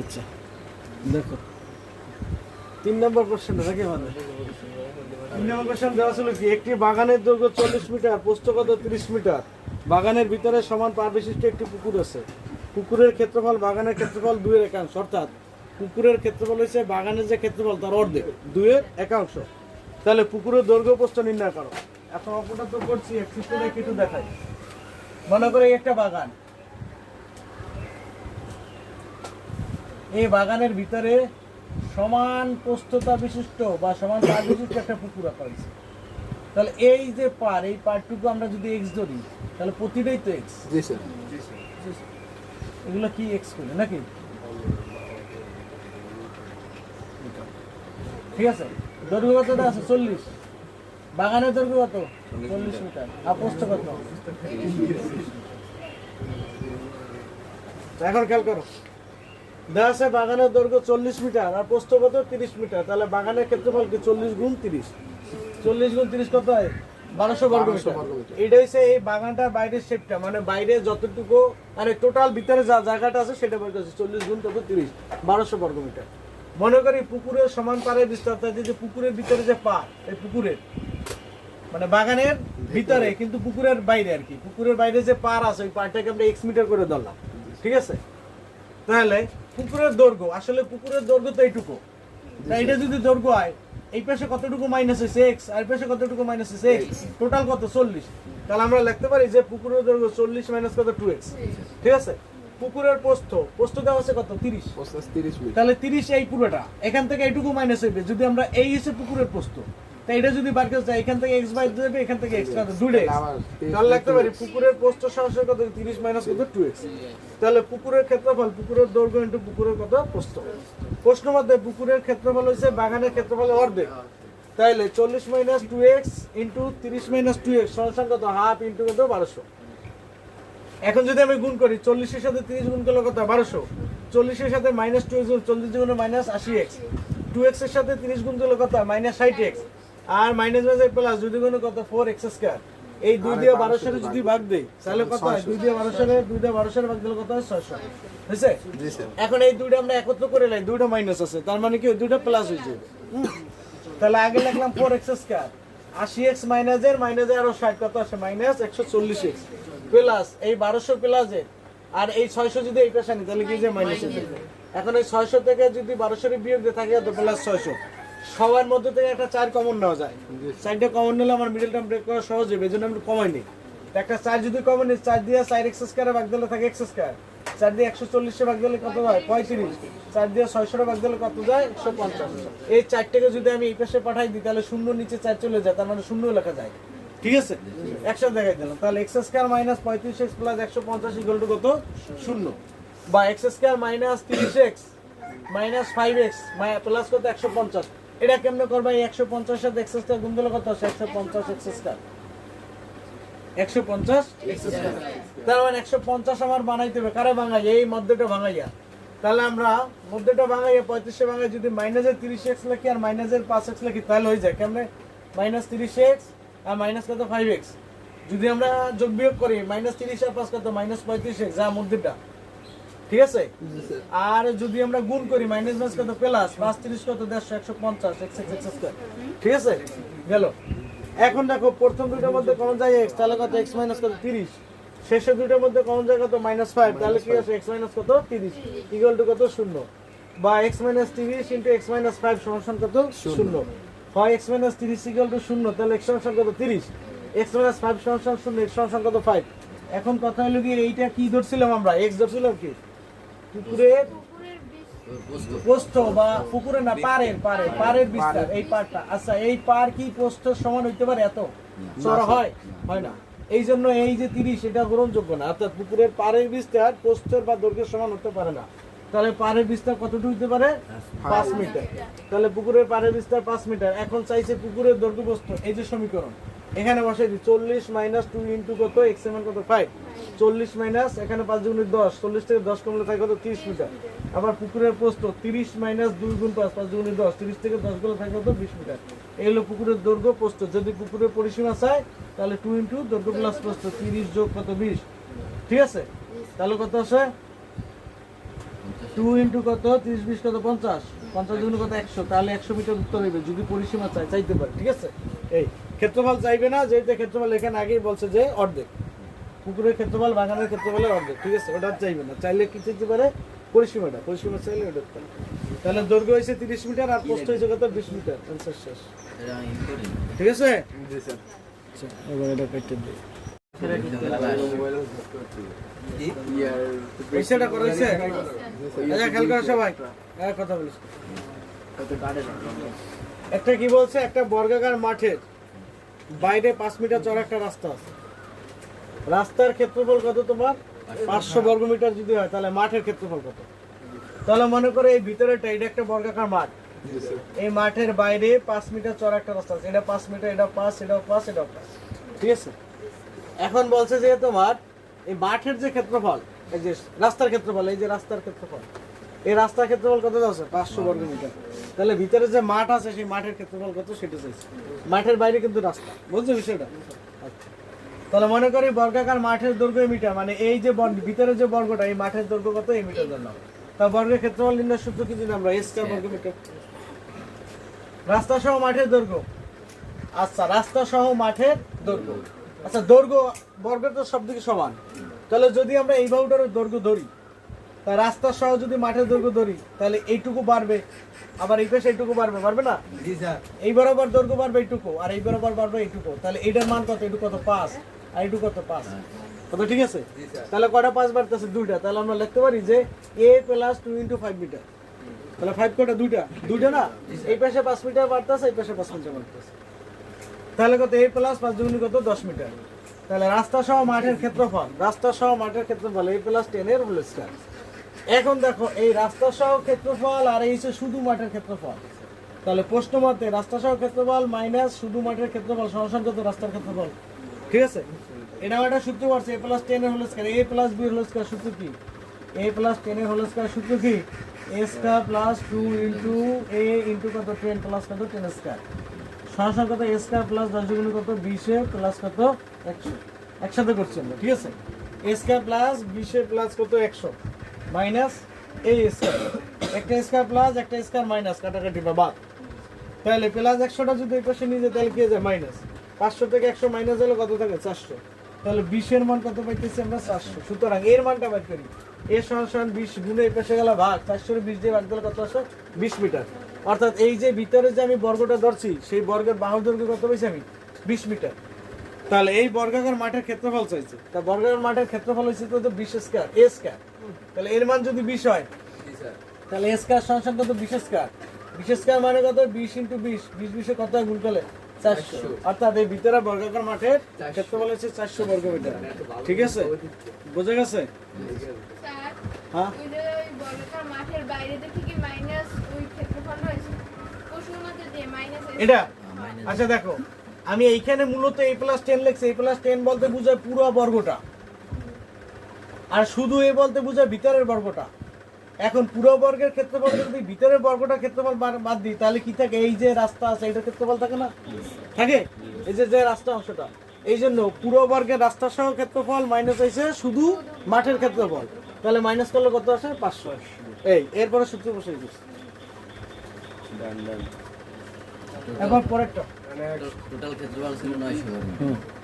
আচ্ছা দেখো। তিন নম্বর কোশ্চেনটা দেখে ভালো। তিন নম্বর কোশ্চেন দেওয়া ছিল কি, একটি বাগানের দৈর্ঘ্য চল্লিশ মিটার প্রস্থগত তিরিশ মিটার। বাগানের ভিতরে সমান পার বিশিষ্ট একটি পুকুর আছে। পুকুরের ক্ষেত্রফল বাগানের ক্ষেত্রফল দুইয়ের একাংশ, অর্থাৎ পুকুরের ক্ষেত্রফল হচ্ছে বাগানের যে ক্ষেত্রফল তার অর্ধেক, দুইয়ের একাংশ। তাহলে পুকুরের দৈর্ঘ্য প্রস্থ নির্ণয় করো। এখন অঙ্কটা তো করছি, একটু কিছু দেখাই। মনে করে একটা বাগান। এই বাগানের ভিতরে সমান প্রস্থতা বিশিষ্ট বা সমান পার বিশিষ্ট একটা পুকুর রাখা হয়েছে। তাহলে এই যে পার এই পারটুকু আমরা যদি এক্স ধরি তাহলে প্রতিটাই তো এক্স এগুলো কি এক্স করে নাকি? ঠিক আছে। দৈর্ঘ্য কতটা আছে? চল্লিশ। বাগানের দৈর্ঘ্য কত? চল্লিশ মিটার। আর প্রস্থ কত? এখন খেয়াল করো। দেখা আছে বাগানের দৈর্ঘ্য চল্লিশ মিটার আর প্রস্থ কত? তিরিশ মিটার। তাহলে বাগানের ক্ষেত্রফল কি? চল্লিশ গুণ তিরিশ। চল্লিশ গুণ তিরিশ কত হয়? বারোশো বর্গ মিটার। এটা হচ্ছে এই বাগানটার বাইরের শেপটা মানে বাইরে যতটুকু মানে টোটাল ভিতরে যা জায়গাটা আছে সেটা বের করছে। চল্লিশ গুণ কত তিরিশ বারোশো বর্গ মিটার। মনে করি পুকুরের সমান পাড়ের বিস্তার যে পুকুরের ভিতরে যে পা এই পুকুরের মানে বাগানের ভিতরে কিন্তু পুকুরের বাইরে আর কি। পুকুরের বাইরে যে পার আছে ওই পারটাকে আমরা এক্স মিটার করে ধরলাম। ঠিক আছে? তাহলে পুকুরের দৈর্ঘ্য আসলে পুকুরের দৈর্ঘ্য তো এইটুকু। এটা যদি দৈর্ঘ্য হয় এই পাশে কতটুকু মাইনাস হয়েছে এক্স আর পাশে কতটুকু মাইনাস হয়েছে এক্স টোটাল কত? চল্লিশ। তাহলে আমরা লিখতে পারি যে পুকুরের দৈর্ঘ্য চল্লিশ মাইনাস কত? টু এক্স ঠিক আছে? পুকুরের পোস্ত পোস্ত দেওয়া আছে কত? তিরিশ। তিরিশ তাহলে তিরিশ এই পুরোটা। এখান থেকে এইটুকু মাইনাস হইবে। যদি আমরা এই এসে পুকুরের পোস্ত তাই এটা যদি বার করতে চাই এখান থেকে এক্স বাই দেবে এখান থেকে এক্স কত দুটো 30 তাহলে লিখতে পারি পুকুরের পোস্ত সরাসরি কত তিরিশ মাইনাস কত টু এক্স তাহলে পুকুরের ক্ষেত্রফল পুকুরের দৈর্ঘ্য ইন্টু পুকুরের কত পোস্ত। প্রশ্ন মধ্যে পুকুরের ক্ষেত্রফল হচ্ছে বাগানের ক্ষেত্রফলের অর্ধেক। তাইলে চল্লিশ মাইনাস টু এক্স ইন্টু তিরিশ মাইনাস টু এক্স সমান কত? হাফ ইন্টু কত? বারোশো। এখন যদি আমি গুণ করি চল্লিশের সাথে তিরিশ গুণ করলে কত? বারোশো। চল্লিশের সাথে মাইনাস টু এক্স চল্লিশ গুণে মাইনাস আশি এক্স টু এক্সের সাথে তিরিশ গুণ করলে কত? মাইনাস ষাট এক্স আর মাইনাস মাইনাস প্লাস যদি গুণে কত ফোর এক্স স্কোয়ার এই দুই দিয়ে বারোশোরে যদি ভাগ দেই তাহলে কত হয়? দুই দিয়ে বারোশোরে দুই দিয়ে বারোশোরে ভাগ দিলে কত হয়? ছয়শো। হয়েছে জি স্যার। এখন এই দুইটা আমরা একত্র করে লাই দুইটা মাইনাস আছে। তার মানে কি? দুইটা প্লাস হয়ে হুম? তাহলে আগে লিখলাম ফোর এক্স স্কোয়ার আশি এক্স মাইনাসের মাইনাসে আরও ষাট কত আসে মাইনাস একশো চল্লিশ এক্স প্লাস এই বারোশো প্লাসের আর এই ছয়শো যদি এই পেশা নি তাহলে কি যে মাইনাস এখন এই ছয়শো থেকে যদি বারোশোর বিয়োগ দিয়ে থাকে তো প্লাস ছয়শো। সবার মধ্যে থেকে একটা চার কমন নেওয়া যায়। চারটা কমন নিলে আমার মিডল টার্ম ব্রেক করা সহজ হবে এই জন্য আমি কমাই নিই। একটা চার যদি কমন নিই, চার দিয়ে চার এক্স স্কোয়ারে ভাগ দিলে থাকে এক্স স্কোয়ার চার দিয়ে একশো চল্লিশে ভাগ দিলে কত হয়? পঁয়ত্রিশ। চার দিয়ে ছয়শো ভাগ দিলে কত যায়? একশো পঞ্চাশ। এই চারটাকে যদি আমি এই পাশে পাঠাই দিই, তাহলে শূন্য নিচে চার চলে যায়, তার মানে শূন্য লেখা যায়। ঠিক আছে? একসাথে দেখাই দিলাম। তাহলে এক্স স্কোয়ার মাইনাস পঁয়ত্রিশ এক্স প্লাস একশো পঞ্চাশ ইকুয়াল টু কত? শূন্য। বা এক্স স্কোয়ার মাইনাস তিরিশ x minus five x plus কত? একশো পঞ্চাশ। এটা কেমনে করবা? একশো পঞ্চাশ সাথে এক্স স্কোয়ার গুণ দিলে কত? আসে একশো পঞ্চাশ এক্স স্কোয়ার একশো পঞ্চাশ তার মানে একশো পঞ্চাশ আমার বানাইতে হবে। কারে ভাঙাই এই মধ্যটা ভাঙাইয়া। তাহলে আমরা মধ্যটা ভাঙাইয়া পঁয়ত্রিশে ভাঙাই, যদি মাইনাসের তিরিশ এক্স লিখি আর মাইনাসের পাঁচ এক্স লিখি, তাহলে হয়ে যায় কেমনে? মাইনাস তিরিশ এক্স আর মাইনাস কত? ফাইভ এক্স যদি আমরা যোগ বিয়োগ করি, মাইনাস তিরিশ আর পাঁচ কত? মাইনাস পঁয়ত্রিশ এক্স যা মধ্যটা। ঠিক আছে? আর যদি আমরা গুণ করি মাইনাস মাইনাস কত? প্লাস পাঁচ তিরিশ কত? দেড়শো একশো পঞ্চাশ এক্স এক্স স্কোয়ার ঠিক আছে? গেল। এখন দেখো প্রথম দুইটার মধ্যে কমন যায় এক্স তাহলে কত? এক্স মাইনাস কত? তিরিশ। শেষের দুইটার মধ্যে কমন যায় কত? মাইনাস ফাইভ তাহলে কি আছে? এক্স মাইনাস কত? তিরিশ। ইকুয়াল টু কত? শূন্য। বা এক্স মাইনাস তিরিশ ইন্টু এক্স মাইনাস ফাইভ সমান কত? শূন্য। হয় এক্স মাইনাস তিরিশ ইকুয়াল টু শূন্য তাহলে এক্স সমান কত? তিরিশ। এক্স মাইনাস ফাইভ সমান শূন্য এক্স সমান কত? ফাইভ এখন কথা হলো কি এইটা কি ধরছিলাম আমরা? এক্স ধরছিলাম কি? পুকুরের প্রস্থ বা পুকুরে না পারের পারের পারের বিস্তার এই পারটা আচ্ছা এই পার কি প্রস্থ সমান হইতে পারে? এত। চড়া হয়? হয় না। এই জন্য এই যে তিরিশ এটা গ্রহণযোগ্য না। অর্থাৎ পুকুরের পারের বিস্তার প্রস্থের বা দৈর্ঘ্যের সমান হতে পারে না। তাহলে পারের বিস্তার কতটুকু হতে পারে? পাঁচ মিটার। তাহলে পুকুরের পারের বিস্তার পাঁচ মিটার। এখন চাইছে পুকুরের দৈর্ঘ্য প্রস্থ এই যে সমীকরণ। এখানে বসাই দিই, চল্লিশ মাইনাস টু ইন্টু কত? এক্স এম কত? ফাইভ চল্লিশ মাইনাস এখানে পাঁচ দুগুণের দশ। চল্লিশ থেকে দশ কমলে থাকে কত? তিরিশ মিটার। আবার পুকুরের প্রস্থ, তিরিশ মাইনাস দুই গুণ পাঁচ পাঁচ দুগুণের দশ। তিরিশ থেকে দশগুলো থাকে কত? বিশ মিটার। এই হলো পুকুরের দৈর্ঘ্য, প্রস্থ। যদি পুকুরের পরিসীমা চায় তাহলে টু ইন্টু দৈর্ঘ্য প্লাস প্রস্থ, তিরিশ যোগ কত? বিশ। ঠিক আছে? তাহলে কত আসে? টু ইন্টু কত? তিরিশ, বিশ কত? পঞ্চাশ। পঞ্চাশ দুগুণ কত? একশো। তাহলে একশো মিটার উত্তর হইবে, যদি পরিসীমা চাই, চাইতে পারে। ঠিক আছে? এই। ক্ষেত্রফল চাইবে না যেহেতু ক্ষেত্রফল এখানে আগেই বলছে যে অর্ধেক। পুকুরের ক্ষেত্রফল বাগানের ক্ষেত্রফলের অর্ধেক ঠিক আছে? ওটা চাইবে না। চাইলে কি চাইতে পারে? পরিসীমাটা পরিসীমা চাইলে ওটা তাহলে দৈর্ঘ্য হয়েছে তিরিশ মিটার আর পোস্ট হয়েছে কত? বিশ মিটার। অ্যান্সার শেষ। ঠিক আছে? আচ্ছা এবার এটা কেটে দিই। পয়সাটা করা হয়েছে? আচ্ছা খেয়াল করো সবাই। হ্যাঁ কথা বলিস। একটা কি বলছে? একটা বর্গাকার মাঠের বাইরে পাঁচ মিটার চড়া একটা রাস্তা আছে। রাস্তার ক্ষেত্রফল কত তোমার? পাঁচশো বর্গ মিটার যদি হয় তাহলে মাঠের ক্ষেত্রফল কত? তাহলে মনে করো এই ভিতরেটা এটা একটা বর্গাকার মাঠ। এই মাঠের বাইরে পাঁচ মিটার চড়া একটা রাস্তা আছে। এটা পাঁচ মিটার এটা পাঁচ এটাও পাঁচ এটাও পাঁচ। ঠিক আছে? এখন বলছে যে তোমার এই মাঠের যে ক্ষেত্রফল এই যে রাস্তার ক্ষেত্রফল এই যে রাস্তার ক্ষেত্রফল এই রাস্তার ক্ষেত্রফল কত আছে পাঁচশো বর্গ মিটার। তাহলে ভিতরে যে মাঠ আছে, সেই মাঠের ক্ষেত্রফল কত? সেটা চাইছে। মাঠের বাইরে কিন্তু রাস্তা। বুঝছ বিষয়টা? আচ্ছা। তাহলে মনে করি বর্গাকার মাঠের দৈর্ঘ্য মিটার মানে এই যে ভিতরে যে বর্গটা, এই মাঠের দৈর্ঘ্য কত? এই মিটার জানলাম তা বর্গের ক্ষেত্রফল নির্ণয় সূত্র কি জানি আমরা? এস স্কয়ার বর্গ মিটার। রাস্তা সহ মাঠের দৈর্ঘ্য। আচ্ছা রাস্তা সহ মাঠের দৈর্ঘ্য। আচ্ছা দৈর্ঘ্য, বর্গের তো সব দিকে সমান। তাহলে যদি আমরা এই বাহুটার দৈর্ঘ্য ধরি তা রাস্তা সহ যদি মাঠের দৈর্ঘ্য ধরি তাহলে এইটুকু বাড়বে। আবার এই পাশে এইটুকু বাড়বে বাড়বে না? এই বরাবর দৈর্ঘ্য বাড়বে এইটুকু আর এই বরাবর বাড়বে এইটুকু। তাহলে এইটার মান কত? এইটুকু কত? পাঁচ। আর এইটুকু কত? পাঁচ। কত? ঠিক আছে? তাহলে কয়টা পাঁচ বাড়তেছে? দুইটা। তাহলে আমরা লিখতে পারি যে A plus two into five metre. তাহলে ফাইভ কটা দুইটা। দুইটা না? এই পাশে পাঁচ মিটার বাড়তেছে এই পাশে পাঁচ মিটার বাড়তেছে। তাহলে কত? এই প্লাস পাঁচ দুগুণ কত? দশ মিটার। তাহলে রাস্তা সহ মাঠের ক্ষেত্রফল রাস্তা সহ মাঠের ক্ষেত্রফল এই প্লাস টেন এর হোল স্কয়ার। এখন দেখো, এই রাস্তা সহ ক্ষেত্রফল আর এই শুধু মাঠের ক্ষেত্রফল। তাহলে প্রশ্ন মতে রাস্তা সহ ক্ষেত্রফল মাইনাস শুধু মাঠের ক্ষেত্রফল সমান কত রাস্তার ক্ষেত্রফল। ঠিক আছে? এটা একটা সূত্র পারছে এ প্লাস টেন এর whole square A plus B whole square সূত্র কি? এ প্লাস টেন এর হোল স্কয়ার সূত্র কি? A square plus two into A into কত? টেন প্লাস কত? টেন স্কয়ার সরাসরি কত এ স্কয়ার প্লাস দশ গুণ কত? বিশে প্লাস কত? একশো। একসাথে করছি আমরা, ঠিক আছে? এ স্কয়ার প্লাস বিশে প্লাস কত? একশো। মাইনাস এই স্কয়ার একটা স্কয়ার প্লাস একটা স্কয়ার মাইনাস কাটাকাটি বা বাদ। তাহলে প্লাস একশোটা যদি এই পাশে নিয়ে যায়, তাহলে কি যায়? মাইনাস পাঁচশো থেকে একশো মাইনাস হলে কত থাকে? চারশো। তাহলে বিশের মান কত পাইতেছি আমরা? চারশো। সুতরাং এর মানটা বাদ করি। এ সমান সমান বিশ গুণে এই পাশে গেল ভাগ। চারশোর বিশ দিয়ে ভাগ দিলে কত আসে? বিশ মিটার। অর্থাৎ এই যে ভিতরে যে আমি বর্গটা ধরছি, সেই বর্গের বাহুর দৈর্ঘ্য কত পেয়েছি আমি? বিশ মিটার। তাহলে এই বর্গাকার মাঠের ক্ষেত্রফল চাইছে। তা বর্গাকার মাঠের ক্ষেত্রফল হয়েছে তো বিশ স্কয়ার এ স্কয়ার তাহলে এর মান যদি বিশ হয়? তাহলে এ স্কয়ার সমান কত? বিশ স্কয়ার বিশ স্কয়ার মানে কত? বিশ ইন্টু বিশ। বিশ বিশে কত হয়? গুণ করলে চারশো। অর্থাৎ এই ভিতরে বর্গাকার মাঠের ক্ষেত্রফল হচ্ছে চারশো বর্গ মিটার ঠিক আছে? বোঝা গেছে? হ্যাঁ? ওই যে ওই বর্গাকার মাঠের বাইরে দেখি কি মাইনাস ওই ক্ষেত্রফল রয়েছে? প্রশ্ন মতে যে মাইনাস এটা? আচ্ছা দেখো। আমি এইখানে মূলত এই প্লাস টেন লিখছি। এই প্লাস টেন বলতে বোঝায় পুরো বর্গটা। আর শুধু এ বলতে বোঝায় ভিতরের বর্গটা। এখন পুরো বর্গের ক্ষেত্রফল যদি ভিতরের বর্গটা ক্ষেত্রফল বাদ- বাদ দিই তাহলে কি থাকে? এই যে রাস্তা আছে এটার ক্ষেত্রফল থাকে না? থাকে? এই যে যে রাস্তা অংশটা। এই জন্য পুরো বর্গের রাস্তা সহ ক্ষেত্রফল মাইনাস হয়েছে শুধু মাঠের ক্ষেত্রফল। তাহলে মাইনাস করলে কত আসে? পাঁচশো এই এরপরে সূত্র বসে এবার পরেরটা। টোটাল ক্ষেত্রফল ছিল নয়শো।